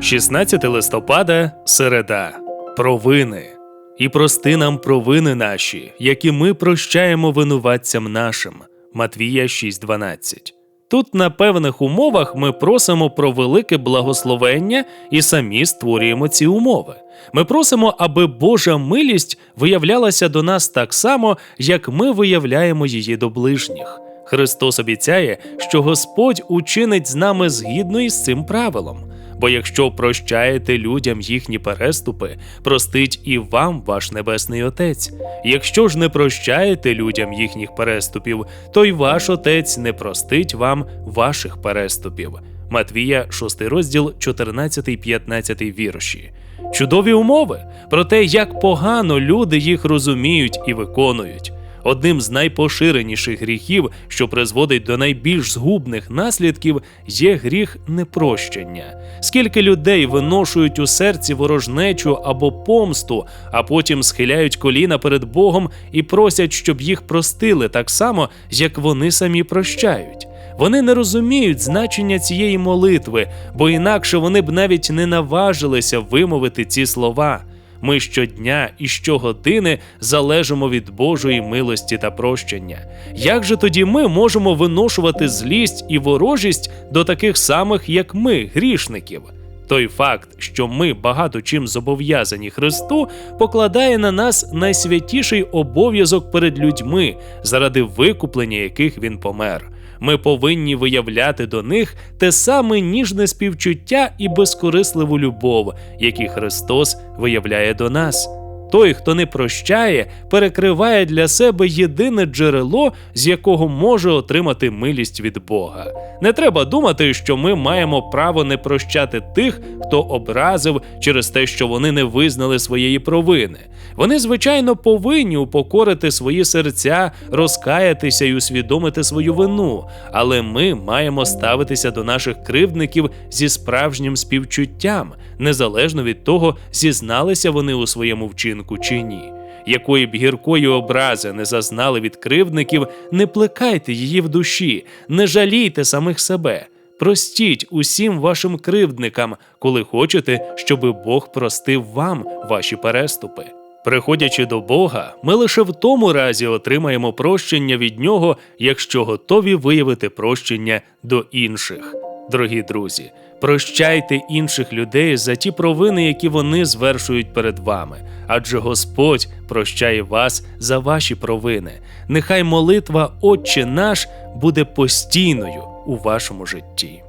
16 листопада, середа. Провини. І прости нам провини наші, які ми прощаємо винуватцям нашим. Матвія 6.12. Тут на певних умовах ми просимо про велике благословення і самі створюємо ці умови. Ми просимо, аби Божа милість виявлялася до нас так само, як ми виявляємо її до ближніх. Христос обіцяє, що Господь учинить з нами згідно із цим правилом. Бо якщо прощаєте людям їхні переступи, простить і вам ваш небесний Отець. Якщо ж не прощаєте людям їхніх переступів, то й ваш Отець не простить вам ваших переступів. Матвія, 6 розділ, 14-15 вірші. Чудові умови про те, як погано люди їх розуміють і виконують. Одним з найпоширеніших гріхів, що призводить до найбільш згубних наслідків, є гріх непрощення. Скільки людей виношують у серці ворожнечу або помсту, а потім схиляють коліна перед Богом і просять, щоб їх простили так само, як вони самі прощають. Вони не розуміють значення цієї молитви, бо інакше вони б навіть не наважилися вимовити ці слова. Ми щодня і щогодини залежимо від Божої милості та прощення. Як же тоді ми можемо виношувати злість і ворожість до таких самих, як ми, грішників? Той факт, що ми багато чим зобов'язані Христу, покладає на нас найсвятіший обов'язок перед людьми, заради викуплення яких він помер. Ми повинні виявляти до них те саме ніжне співчуття і безкорисливу любов, які Христос виявляє до нас. Той, хто не прощає, перекриває для себе єдине джерело, з якого може отримати милість від Бога. Не треба думати, що ми маємо право не прощати тих, хто образив через те, що вони не визнали своєї провини. Вони, звичайно, повинні упокорити свої серця, розкаятися і усвідомити свою вину, але ми маємо ставитися до наших кривдників зі справжнім співчуттям, незалежно від того, зізналися вони у своєму вчинку чи ні. Якої б гіркої образи не зазнали від кривдників, не плекайте її в душі, не жалійте самих себе. Простіть усім вашим кривдникам, коли хочете, щоби Бог простив вам ваші переступи. Приходячи до Бога, ми лише в тому разі отримаємо прощення від Нього, якщо готові виявити прощення до інших. Дорогі друзі, прощайте інших людей за ті провини, які вони звершують перед вами, адже Господь прощає вас за ваші провини. Нехай молитва Отче наш буде постійною у вашому житті.